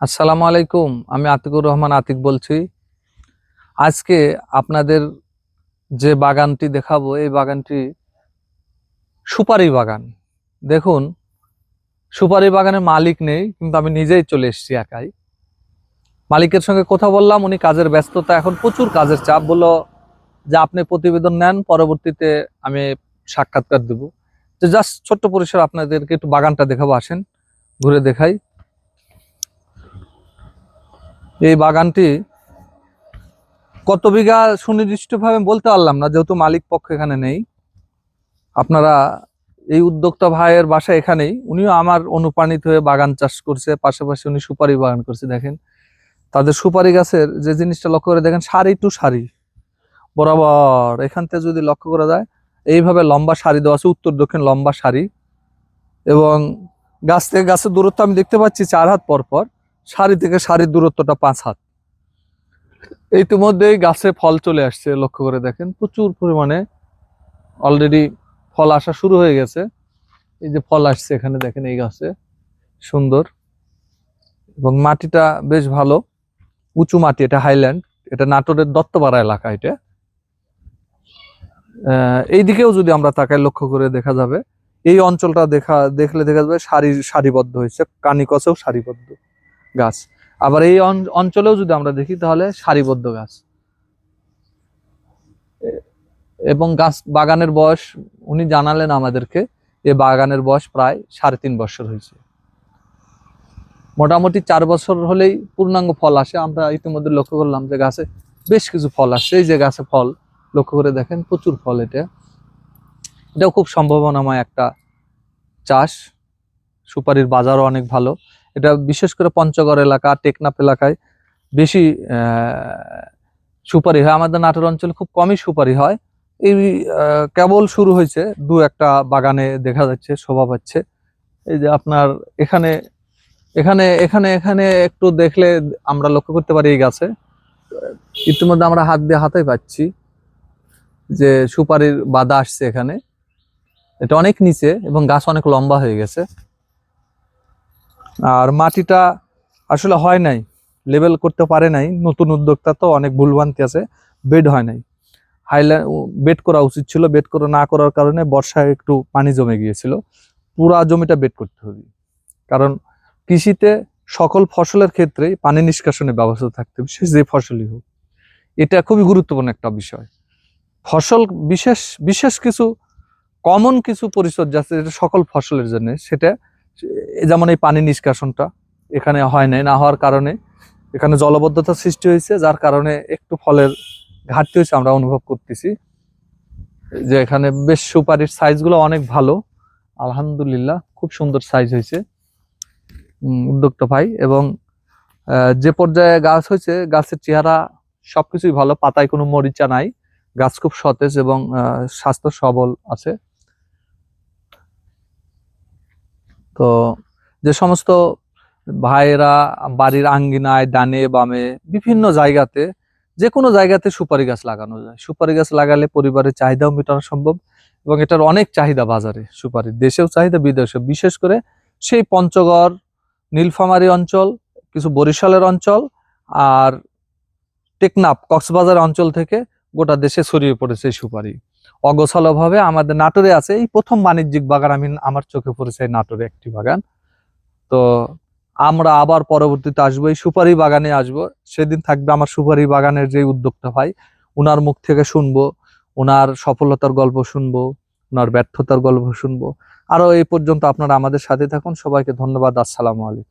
আসসালামু আলাইকুম, আমি আতিকুর রহমান আতিক বলছি। আজকে আপনাদের যে বাগানটি দেখাবো, এই বাগানটি সুপারি বাগান। দেখুন, সুপারি বাগানের মালিক নেই, কিন্তু আমি নিজেই চলে এসেছি একাই। মালিকের সঙ্গে কথা বললাম, উনি কাজের ব্যস্ততা, এখন প্রচুর কাজের চাপ, বলল যে আপনি প্রতিবেদন নেন, পরবর্তীতে আমি সাক্ষাৎকার দেব। তো জাস্ট ছোট্ট পরিসর আপনাদেরকে একটু বাগানটা দেখাবো, আসেন, ঘুরে দেখাই। এই বাগানটি কত বিঘা সুনির্দিষ্টভাবে বলতে পারলাম না, যেহেতু মালিক পক্ষ এখানে নেই। আপনারা এই উদ্যোক্তা ভাইয়ের বাসা এখানেই, উনিও আমার অনুপ্রাণিত হয়ে বাগান চাষ করছে, পাশাপাশি উনি সুপারি বাগান করছে, দেখেন। তাদের সুপারি গাছের যে জিনিসটা লক্ষ্য করে দেখেন, সারি টু সারি। বরাবর এখান থেকে যদি লক্ষ্য করা যায়, এইভাবে লম্বা সারি দেওয়া আছে, উত্তর দক্ষিণ লম্বা সারি। এবং গাছ থেকে গাছের দূরত্ব আমি দেখতে পাচ্ছি চার হাত পর পর সারি থেকে সারির দূরত্বটা পাঁচ হাত। ইতিমধ্যেই গাছে ফল চলে আসছে লক্ষ্য করে দেখেন প্রচুর পরিমাণে অলরেডি ফল আসা শুরু হয়ে গেছে। এই যে ফল আসছে এখানে দেখেন এই গাছে সুন্দর। এবং মাটিটা বেশ ভালো উঁচু মাটি এটা হাইল্যান্ড এটা নাটোরের দত্তপাড়া এলাকা এটা। আহ, এই দিকেও যদি আমরা তাকায় লক্ষ্য করে দেখা যাবে এই অঞ্চলটা দেখা দেখলে দেখা যাবে সারি সারিবদ্ধ হয়েছে কানিকসেও সারিবদ্ধ। গাছ। আবার এই অঞ্চলেও যদি আমরা দেখি, তাহলে সারিবদ্ধ গাছ। এবং গাছ বাগানের বয়স, উনি জানালেন আমাদেরকে এই বাগানের বয়স প্রায় সাড়ে তিন বছর হয়েছে। মোটামুটি চার বছর হলেই পূর্ণাঙ্গ ফল আসে। আমরা ইতিমধ্যে লক্ষ্য করলাম যে গাছে বেশ কিছু ফল আসছে। এই যে গাছে ফল, লক্ষ্য করে দেখেন, প্রচুর ফল এটা। এটাও খুব সম্ভাবনাময় একটা চাষ। সুপারির বাজারও অনেক ভালো। এটা বিশেষ করে পঞ্চগড় এলাকা, টেকনাফ এলাকায় বেশি সুপারি হয়। আমাদের নাটোর অঞ্চলে খুব কমই সুপারি হয়। এই কেবল শুরু হয়েছে, দু একটা বাগানে দেখা যাচ্ছে, শোভা পাচ্ছে। এই যে আপনার এখানে এখানে এখানে এখানে একটু দেখলে আমরা লক্ষ্য করতে পারি এই গাছে। ইতিমধ্যে আমরা হাত দিয়ে হাতে পাচ্ছি যে সুপারির বাদা আসছে এখানে। এটা অনেক নিচে এবং গাছ অনেক লম্বা হয়ে গেছে। আর মাটিটা আসলে হয় নাই লেভেল করতে পারে নাই। নতুন উদ্যোক্তা তো অনেক ভুলভ্রান্তি আছে বেড হয় নাই। হাইল্যান্ড বেড করা উচিত ছিল বেড করা না করার কারণে বর্ষায় একটু পানি জমে গিয়েছিল। পুরা জমিটা বেড করতে হবে। কারণ কৃষিতে সকল ফসলের ক্ষেত্রেই পানি নিষ্কাশনের ব্যবস্থা থাকতে হবে, সে যে ফসলই হোক। এটা খুবই গুরুত্বপূর্ণ একটা বিষয়। ফসল বিশেষ বিশেষ কিছু কমন কিছু পরিচর্যা আছে, যেটা সকল ফসলের জন্য, সেটা যেমন এই পানি নিষ্কাশনটা এখানে হয় নাই, না হওয়ার কারণে এখানে জলবদ্ধতা সৃষ্টি হয়েছে, যার কারণে একটু ফলের ঘাটতি হয়েছে আমরা অনুভব করতেছি। যে এখানে বেশ সুপারির সাইজগুলো অনেক ভালো, আলহামদুলিল্লাহ খুব সুন্দর সাইজ হয়েছে উদ্যোক্তা ভাই। এবং যে পর্যায়ে গাছ হয়েছে, গাছের চেহারা সবকিছুই ভালো, পাতায় কোনো মরিচা নাই, গাছ খুব সতেজ এবং স্বাস্থ্য সবল আছে। তো যে সমস্ত ভাইয়েরা বাড়ির আঙ্গিনায়, ডানে, বামে বিভিন্ন জায়গাতে যে কোনো জায়গাতে সুপারি গাছ লাগানো যায়। সুপারি গাছ লাগালে পরিবারের চাহিদাও মেটানো সম্ভব এবং এটার অনেক চাহিদা বাজারে সুপারির। দেশেও চাহিদা বিদেশে বিশেষ করে সেই পঞ্চগড়, নীলফামারি অঞ্চল, কিছু বরিশালের অঞ্চল আর টেকনাফ, কক্সবাজার অঞ্চল থেকে গোটা দেশে ছড়িয়ে পড়েছে সুপারি। অগোছালোভাবে আমাদের নাটোরে আছে। এই প্রথম বাণিজ্যিক বাগান আমি আমার চোখে পড়েছে নাটোরে একটি বাগান। তো আমরা আবার পরবর্তীতে আসব, এই সুপারি বাগানে আসব। সেদিন থাকবে আমার সুপারি বাগানের যে উদ্যোক্তা ভাই ওনার মুখ থেকে শুনব ওনার সফলতার গল্প শুনব ওনার ব্যর্থতার গল্প শুনব। আরও এই পর্যন্ত আপনারা আমাদের সাথে থাকুন। সবাইকে ধন্যবাদ। আসসালামু আলাইকুম।